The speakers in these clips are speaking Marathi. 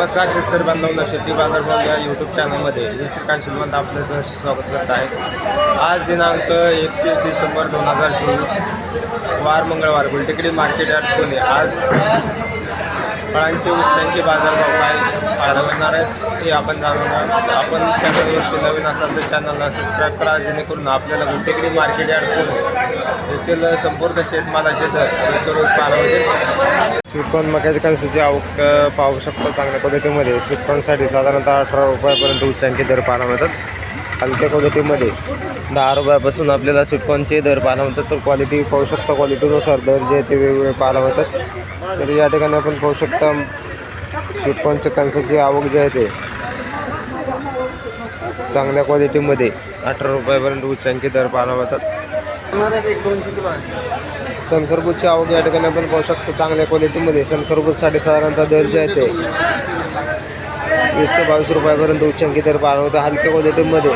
नमस्कार शेतकरी बांधवांना शेती बाजार भाव या यूट्यूब चॅनलमध्ये मी श्रीकांत श्रीमंत आपलं सहर्ष स्वागत करत आहे. आज दिनांक एकतीस डिसेंबर दोन हजार चोवीस वार मंगळवार गुलटेकडी मार्केट यार्ड पुणे. आज फळांचे उच्चांकी बाजारभाव काय पाहायला मिळणार आहेत हे आपण जाणून आपण चॅनलवरती नवीन असाल तर चॅनलला सबस्क्राईब करा जेणेकरून आपल्याला कुठे मार्केट यार्ड पुणे येथील संपूर्ण शेतमालाचे दर रोजच्या रोज पाहायला मिळतील. मक्याच्या कणसाची आवक पाहू शकतो चांगल्या क्वालिटीमध्ये स्वीटकॉर्नसाठी साधारणतः अठरा रुपयापर्यंत उच्चांकी दर पाहायला मिळतात. हलक्या क्वालिटीमध्ये दहा रुपयापासून आपल्याला सिटकॉनचे दर पाहायला मिळतात. तर क्वालिटी पाहू शकता क्वालिटीनुसार दर जे ते वेगवेगळे पाहायला मिळतात. तर या ठिकाणी आपण पाहू शकता सिटकॉनच्या कणसाची आवक जी आहे ते चांगल्या क्वालिटीमध्ये अठरा रुपयापर्यंत उच्चांकी दर पाहायला मिळतात. सनखरबूजची आवक या ठिकाणी आपण पाहू शकतो चांगल्या क्वालिटीमध्ये सनखरबूजसाठी साधारणतः दर जे आहे ते वीस ते बावीस रुपयापर्यंत उच्चांकी दर पाहायला होतं हलक्या क्वालिटीमध्ये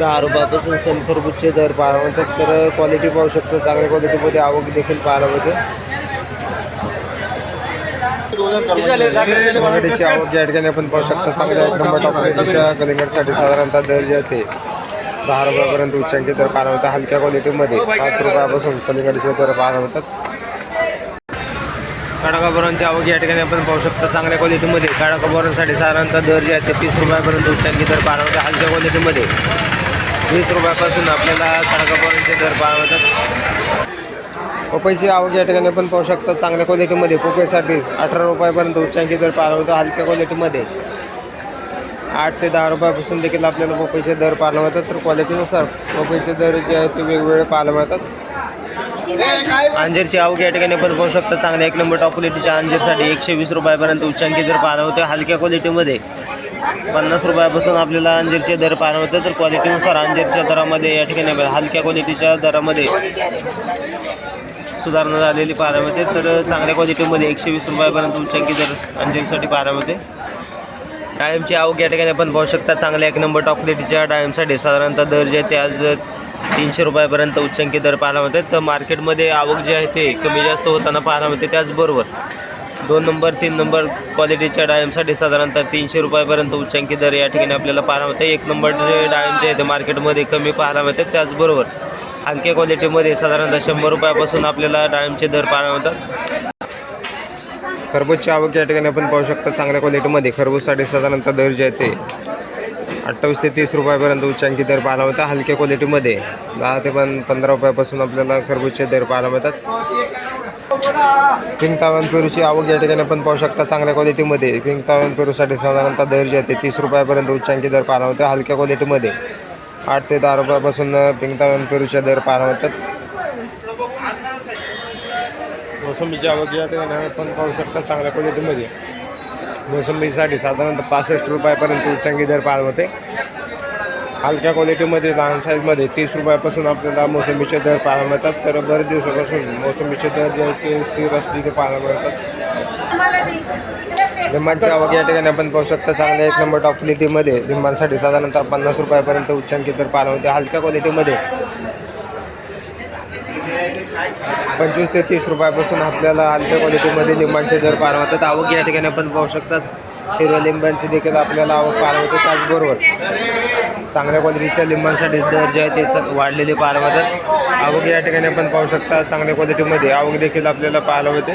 दहा रुपयापासून सनखरबूजचे दर पाहायला मिळतात. तर क्वालिटी पाहू शकतो चांगल्या क्वालिटीमध्ये आवक देखील पाहायला मिळते. कलिंगडची आवक या ठिकाणी आपण पाहू शकतो चांगल्या एक नंबर क्वालिटीच्या कलिंगडसाठी साधारणतः दर जे आहे दहा रुपयापर्यंत उच्चांकी दर पाहायला मिळतात. हलक्या क्वालिटीमध्ये पाच रुपयापासून कलिंगडचे दर पाहायला मिळतात. काळाकाबरांची आवक या ठिकाणी आपण पाहू शकतो चांगल्या क्वालिटीमध्ये काळाकाबरांसाठी साधारणतः दर जे आहे ते तीस रुपयापर्यंत उच्चांकी दर पाहायला मिळतात. हलक्या क्वालिटीमध्ये वीस रुपयापासून आपल्याला काळाकाबरांचे दर पाहायला मिळतात हो, पपईची आवक या ठिकाणी पण पाहू शकतात चांगल्या क्वालिटीमध्ये पपईसाठी अठरा रुपयापर्यंत उच्चांकी दर पाहायला हलक्या क्वालिटीमध्ये आठ ते दहा रुपयापासून देखील आपल्याला पपईचे दर पाहायला मिळतात तर क्वालिटीनुसार पपईचे दर जे आहेत ते वेगवेगळे पाहायला मिळतात अंजीरची आवक या ठिकाणी पण पाहू शकतात चांगल्या एक नंबर टॉप क्वालिटीच्या अंजीरसाठी एकशे वीस रुपयापर्यंत उच्चांकी दर पाहायला होते हलक्या क्वालिटीमध्ये पन्नास रुपयापासून आपल्याला अंजीरचे दर पाहायला होते तर क्वालिटीनुसार अंजीरच्या दरामध्ये या ठिकाणी हलक्या क्वालिटीच्या दरामध्ये सुधारणा झालेली पाहायला मिळते. तर चांगल्या क्वालिटीमध्ये एकशे वीस रुपयापर्यंत उच्चांकी दर अंजीरसाठी पाहायला मिळते. डाळिंबची आवक या ठिकाणी आपण पाहू शकता. चांगल्या एक नंबर टॉप क्वालिटीच्या डाळिंबसाठी साधारणतः दर जे आहे ते आज तीनशे रुपयापर्यंत उच्चांकी दर पाहायला मिळते. तर मार्केटमध्ये आवक जे आहे ते कमी जास्त होताना पाहायला मिळते. त्याचबरोबर दोन नंबर तीन नंबर क्वालिटीच्या डाळिंबसाठी साधारणतः तीनशे रुपयापर्यंत उच्चांकी दर या ठिकाणी आपल्याला पाहायला मिळते. एक नंबरचे डाळिंब जे मार्केटमध्ये कमी पाहायला मिळतात त्याचबरोबर हलक्या क्वालिटीमध्ये साधारणतः शंभर रुपयापासून आपल्याला डाळिंबचे दर पाहायला मिळतात. खरबूजची आवक या ठिकाणी आपण पाहू शकता चांगल्या क्वालिटीमध्ये खरबूजसाठी साधारणतः दर जे आहे ते अठ्ठावीस ते तीस रुपयापर्यंत उच्चांकी दर पाहायला मिळतात. हलक्या क्वालिटीमध्ये दहा ते पण पंधरा रुपयापासून आपल्याला खरबूजचे दर पाहायला मिळतात. पिंक तावन पेरूची आवक या ठिकाणी आपण पाहू शकता चांगल्या क्वालिटीमध्ये पिंक तावन पेरूसाठी साधारणतः दर जे आहे तीस रुपयापर्यंत उच्चांकी दर पाहायला होते हलक्या क्वालिटीमध्ये आठ ते दहा रुपयापासून पिंक तावन पेरूचे दर पाहायला होतात मोसंबीची आवक या ठिकाणी आपण पाहू शकता चांगल्या क्वालिटीमध्ये मोसंबीसाठी साधारणतः पासष्ट रुपयापर्यंत उच्चांकी दर पाहायला होते हलक्या क्वालिटीमध्ये लहान साईजमध्ये तीस रुपयापासून आपल्याला मोसंबीचे दर पाहायला मिळतात. तर बरेच दिवसापासून मोसंबीचे दर जे आहेत ते स्थिर असतील ते पाहायला मिळतात. लिंबांची आवक या ठिकाणी आपण पाहू शकता. चांगल्या एक नंबर टॉप क्वालिटीमध्ये लिंबांसाठी साधारणतः पन्नास रुपयापर्यंत उच्चांकी दर पाहायला होते हलक्या क्वालिटीमध्ये पंचवीस ते तीस रुपयापासून आपल्याला हलक्या क्वालिटीमध्ये लिंबांचे दर पाहायला मिळतात. आवक या ठिकाणी आपण पाहू शकतात हिरव्या लिंबांची देखील आपल्याला आवक पाहायला होते त्याचबरोबर चांगल्या क्वालिटीच्या लिंबांसाठी दर जे आहे ते स- वाढलेले पाहायला मिळतात. आवक या ठिकाणी आपण पाहू शकता चांगल्या क्वालिटीमध्ये आवक देखील आपल्याला पाहायला होते